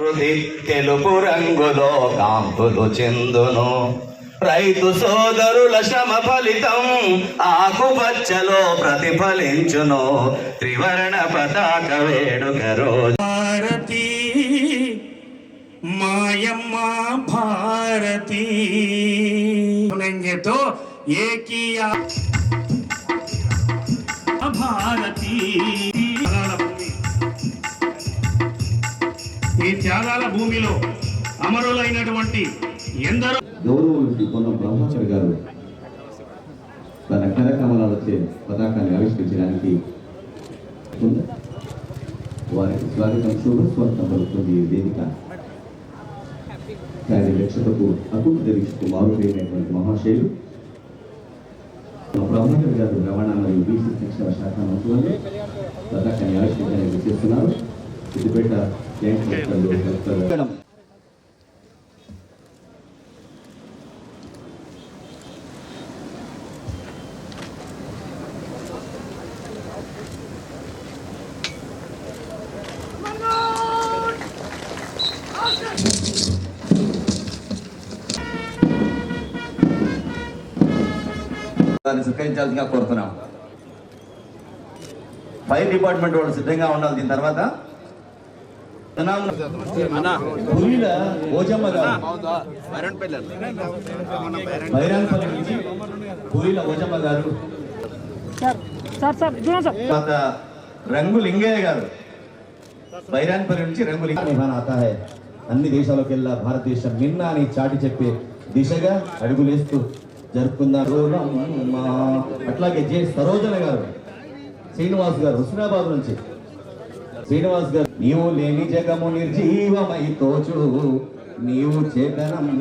హృది తెలుపు రంగులో కాంతులు చెందును. రైతు సోదరుల శ్రమ ఫలితం ఆకుపచ్చలో ప్రతిఫలించును. త్రివర్ణ పతాక వేడుక భారతి మాయమ్మ భారతి. తో ఏకియా. భారతి. ఈ త్యాగాల భూమిలో అమరులైనటువంటి ఎందరో గౌరవములకి పొన్న బ్రహ్మచారి గారు తన కరకమలాలచే పతాకాన్ని ఆవిష్కరించడానికి వారికి స్వాగతం శుభ స్వాగతం పలుకుతుంది ఈ వేదిక. కార్యదక్షతకు అకుంఠ దీక్షకు మారుపేరినటువంటి మహాశైలు బ్రహ్మచారి గారు రవాణా మరియు బీసీ శిక్షణ శాఖ మంత్రులు పతాకాన్ని ఆవిష్కరించడానికి చేస్తున్నారు. సిద్దిపేట దాన్ని సత్కరించాల్సిందిగా కోరుతున్నాం. ఫైర్ డిపార్ట్మెంట్ వాళ్ళు సిద్ధంగా ఉండాలి దీని తర్వాత. పులిల ఓజమ్మ గారు బైరాన్పల్లి నుంచి పులిల ఓజమ్మ గారు రంగు లింగయ్య గారు. బైరాన్పల్లి నుంచి రంగు లింగ నిహాన్ ఆతా హై. అన్ని దేశాలకెల్లా భారతదేశం నిన్న అని చాటి చెప్పే దిశగా అడుగులేస్తూ జరుపుకుందాం అట్లాగే జె. సరోజన గారు శ్రీనివాస్ గారు హుస్నాబాద్ నుంచి శ్రీనివాస్ గారు నీవు లేని జగము నిర్జీవమై తోచు నీవు చేతనము